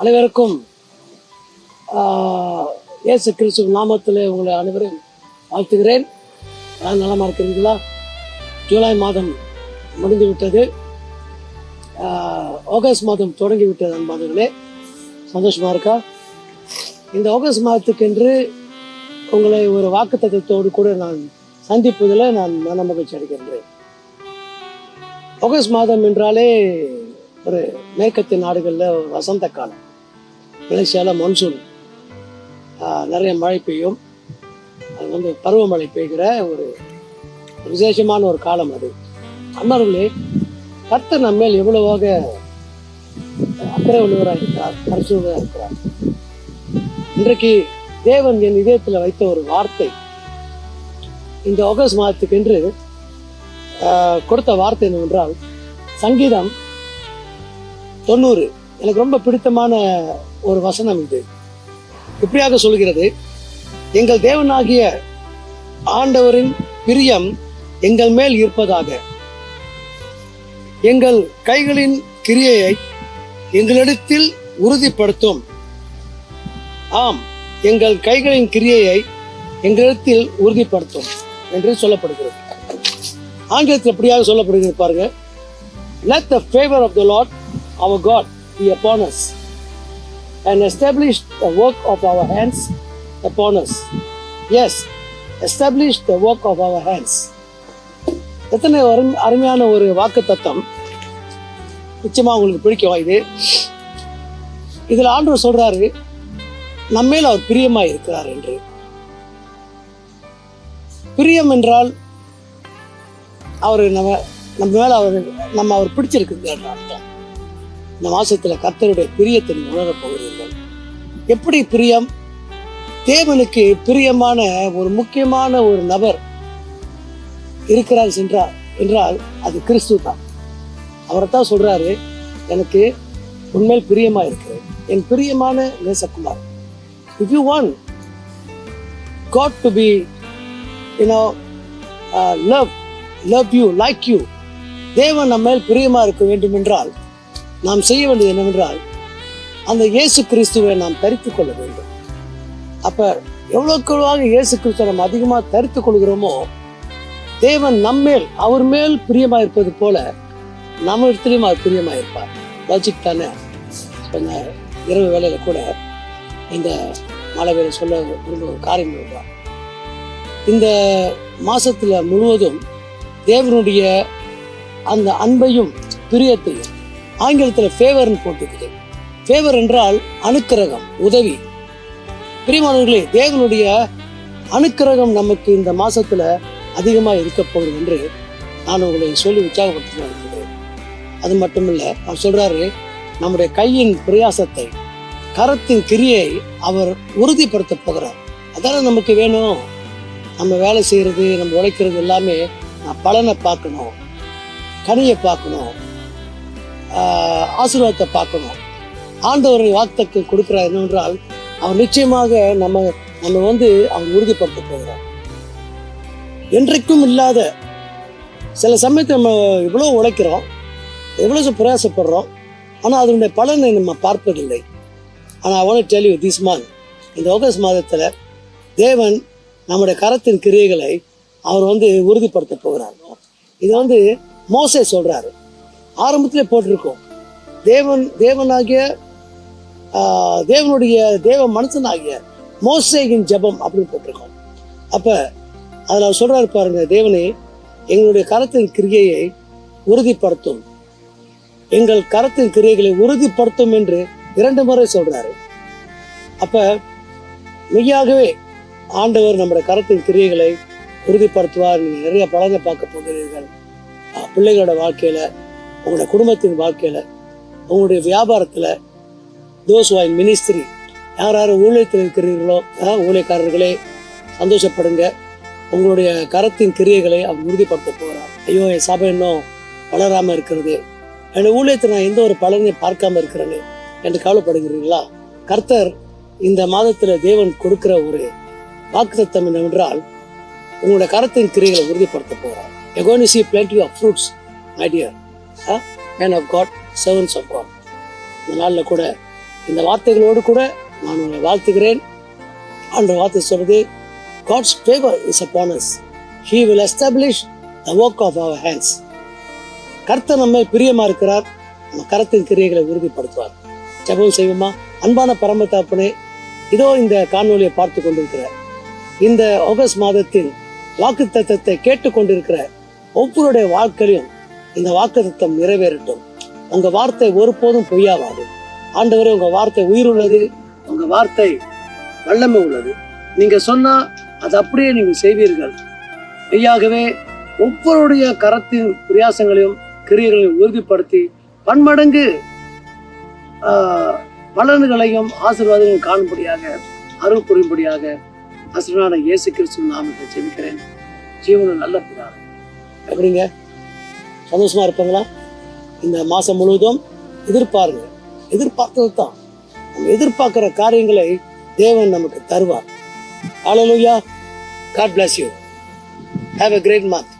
அனைவருக்கும் இயேசு கிறிஸ்து நாமத்தில் உங்களை அனைவரையும் வாழ்த்துகிறேன். நான் நலமாக இருக்கிறீங்களா ஜூலை மாதம் முடிந்து விட்டது ஆகஸ்ட் மாதம் தொடங்கி விட்டது அன்பானங்களே சந்தோஷமாக இருக்கா? இந்த ஆகஸ்ட் மாதத்துக்கென்று உங்களை ஒரு வாக்குத்தத்தத்தோடு கூட நான் சந்திப்பதில் நான் மன மகிழ்ச்சி அடைகின்றேன். ஆகஸ்ட் மாதம் என்றாலே ஒரு மேற்கத்திய நாடுகளில் ஒரு வசந்த காலம். மலேசியாவில் மான்சூன் ஆஹ், நிறைய மழை பெய்யும். அது வந்து பருவமழை பெய்கிற ஒரு விசேஷமான ஒரு காலம் அது. அமர்களே கர்த்தர் நம்ம மேல் எவ்வளவாக அக்கறை உள்ளவராக இருக்கிறார் பரிசுவராக இருக்கிறார். இன்றைக்கு தேவன் என் இதயத்தில் வைத்த ஒரு வார்த்தை. இந்த ஆகஸ்ட் மாதத்துக்கென்று ஆஹ், கொடுத்த வார்த்தை என்னவென்றால் சங்கீதம் தொண்ணூறு. எனக்கு ரொம்ப பிடித்தமான ஒரு வசனம் இது. இப்படியாக சொல்கிறது? எங்கள் தேவனாகிய ஆண்டவரின் பிரியம் எங்கள் மேல் இருப்பதாக. எங்கள் கைகளின் கிரியையை எங்களிடத்தில் உறுதிப்படுத்தும். ஆம் எங்கள் கைகளின் கிரியையை எங்களிடத்தில் உறுதிப்படுத்தும் என்று சொல்லப்படுகிறது. ஆங்கிலத்தில் எப்படியாக சொல்லப்படுகிறது பாருங்க. Let the favour of the lord our God be upon us and establish the work of our hands upon us. Yes, establish the work of our hands. எத்தனை அருமை அருமையான ஒரு வாக்கு தத்தம் நிச்சயமாக உங்களுக்கு பிடிக்கும் இது இதில் ஆண்டவர் சொல்றாரு நம்மேல் அவர் பிரியமாக இருக்கிறார் என்று பிரியம் என்றால் அவர் நம்ம நம்ம மேலே அவர் நம்ம அவர் பிடிச்சிருக்குது அர்த்தம் இந்த மாசத்துல கர்த்தருடைய பிரியத்தை நீங்க உணரப் போகிறீர்கள். எப்படி பிரியம்? தேவனுக்கு பிரியமான ஒரு முக்கியமான ஒரு நபர் இருக்கிறார் சென்றார் என்றால் அது கிறிஸ்து தான். அவரைத்தான் சொல்றாரு எனக்கு உண்மையில் பிரியமா இருக்கிறது என் பிரியமான Nesakumar if you want God to be you know love love you like you தேவன் நம்ம மேல் பிரியமா இருக்க வேண்டும் என்றால் நாம் செய்ய வேண்டியது என்னவென்றால் அந்த இயேசு கிறிஸ்துவை நாம் தரித்து கொள்ள வேண்டும். அப்ப எவ்வளவுக்கு இயேசு கிறிஸ்துவை நம்ம அதிகமாக தரித்து கொள்கிறோமோ தேவன் நம்மேல் அவர் மேல் பிரியமாக இருப்பது போல நம்ம இடத்துலையும் அவர் பிரியமாக இருப்பார் லாஜிக் தானே? கொஞ்ச இரவு வேலையில கூட இந்த மழை வேலை சொல்ல விரும்ப காரியம் இருக்கலாம் இந்த மாசத்துல முழுவதும் தேவனுடைய அந்த அன்பையும் பிரியத்தையும் ஆங்கிலத்தில் ஃபேவர்னு போட்டுக்குது ஃபேவர் என்றால் அனுக்கிரகம் உதவி. பிரிமானவர்களே தேவனுடைய அணுக்கிரகம் நமக்கு இந்த மாசத்துல அதிகமாக இருக்க போகுது என்று நான் உங்களை சொல்லி உற்சாகப்படுத்தி இருக்கிறேன் அது மட்டுமில்ல அவர் சொல்றாரு நம்முடைய கையின் பிரயாசத்தை கரத்தின் கிரியை அவர் உறுதிப்படுத்த போகிறார். அதான நமக்கு வேணும்? நம்ம வேலை செய்யறது நம்ம உழைக்கிறது எல்லாமே நான் பலனை பார்க்கணும் கனியை பார்க்கணும் ஆசீர்வாதத்தை பார்க்கணும். ஆண்டவர் வார்த்தைக்கு கொடுக்கிறார் என்னவென்றால் அவர் நிச்சயமாக நம்ம நம்ம வந்து அவர் உறுதிப்படுத்த போகிறார். என்றைக்கும் இல்லாத சில சமயத்தை நம்ம இவ்வளோ உழைக்கிறோம் எவ்வளோ பிரயாசப்படுறோம் ஆனால் அதனுடைய பலனை நம்ம பார்ப்பதில்லை. ஆனால் அவனை டெல் யூ திஸ் மந்த் இந்த ஆகஸ்ட் மாதத்தில் தேவன் நம்முடைய கரத்தின் கிரியைகளை அவர் வந்து உறுதிப்படுத்த போகிறார். இது வந்து மோசே சொல்கிறாரு ஆரம்பத்திலே போட்டிருக்கோம். தேவன் தேவனாகிய ஆஹ், தேவனுடைய தேவ மனுஷனாகிய மோசேகின் ஜெபம் அப்படின்னு போட்டிருக்கோம். அப்ப அதில் அவர் சொல்கிறாரு பாருங்க தேவனே எங்களுடைய கரத்தின் கிரியையை உறுதிப்படுத்தும். எங்கள் கரத்தின் கிரியைகளை உறுதிப்படுத்தும் என்று இரண்டு முறை சொல்கிறாரு அப்ப மெய்யாகவே ஆண்டவர் நம்முடைய கரத்தின் கிரியைகளை உறுதிப்படுத்துவார். நீங்கள் நிறைய பலனை பார்க்க போகிறீர்கள். பிள்ளைகளோட வாழ்க்கையில் உங்களுடைய குடும்பத்தின் வாழ்க்கையில் உங்களுடைய வியாபாரத்தில் தோஸ் வாய் மினிஸ்திரி யார் யார் ஊழியத்தில் இருக்கிறீர்களோ ஊழியக்காரர்களே சந்தோஷப்படுங்க. உங்களுடைய கரத்தின் கிரியைகளை அவர் உறுதிப்படுத்த போகிறார் ஐயோ என் சபை இன்னும் வளராமல் இருக்கிறது. என் ஊழியத்தை நான் எந்த ஒரு பலனையும் பார்க்காம இருக்கிறேனே என்று கவலைப்படுகிறீர்களா? கர்த்தர் இந்த மாதத்தில் தேவன் கொடுக்கிற ஒரு வாக்குத்தம் என்னவென்றால் உங்களுடைய கரத்தின் கிரியைகளை உறுதிப்படுத்த போகிறார் எகோனிசி going of fruits idea man of God servants of God இந்த நாளில் கூட இந்த வார்த்தைகளோடு கூட நான் உங்களை வாழ்த்துகிறேன். அந்த வார்த்தை சொல்றது God's favour is upon us. He will establish the work of our hands கர்த்தர் நம்ம பிரியமா இருக்கிறார். நம்ம கரத்தின் கிரியைகளை உறுதிப்படுத்துவார். ஜெபம் செய்வோமா? அன்பான பரமத்தாப்பனே இதோ இந்த காணொலியை பார்த்து கொண்டிருக்கிற இந்த ஆகஸ்ட் மாதத்தின் வாக்கு தத்துவத்தை கேட்டுக்கொண்டிருக்கிற ஒவ்வொருடைய வாழ்க்கையிலும் இந்த வாக்குத்தம் நிறைவேறட்டும். உங்க வார்த்தை ஒருபோதும் பொய்யாவாது ஆண்டவரே உங்க வார்த்தை உயிர் உள்ளது உங்க வார்த்தை வல்லமை உள்ளது. நீங்க சொன்னா அது அப்படியே நீங்க செய்வீர்கள். மெய்யாகவே ஒவ்வொருடைய கரத்தின் பிரயாசங்களையும் கிரியர்களையும் உறுதிப்படுத்தி பன்மடங்கு பலன்களையும் ஆசீர்வாதங்களையும் காணும்படியாக அருள் புரியும்படியாக அசுரனான இயேசு கிறிஸ்து நாமத்தை ஜெபிக்கிறேன். ஜீவன நல்ல பிதாவே. எப்படிங்க? சந்தோஷமா இருப்பாங்களா? இந்த மாசம் முழுவதும் எதிர்பாருங்க. எதிர்பார்த்தது தான் நம்ம எதிர்பார்க்குற காரியங்களை தேவன் நமக்கு தருவார். Hallelujah God bless you have a great month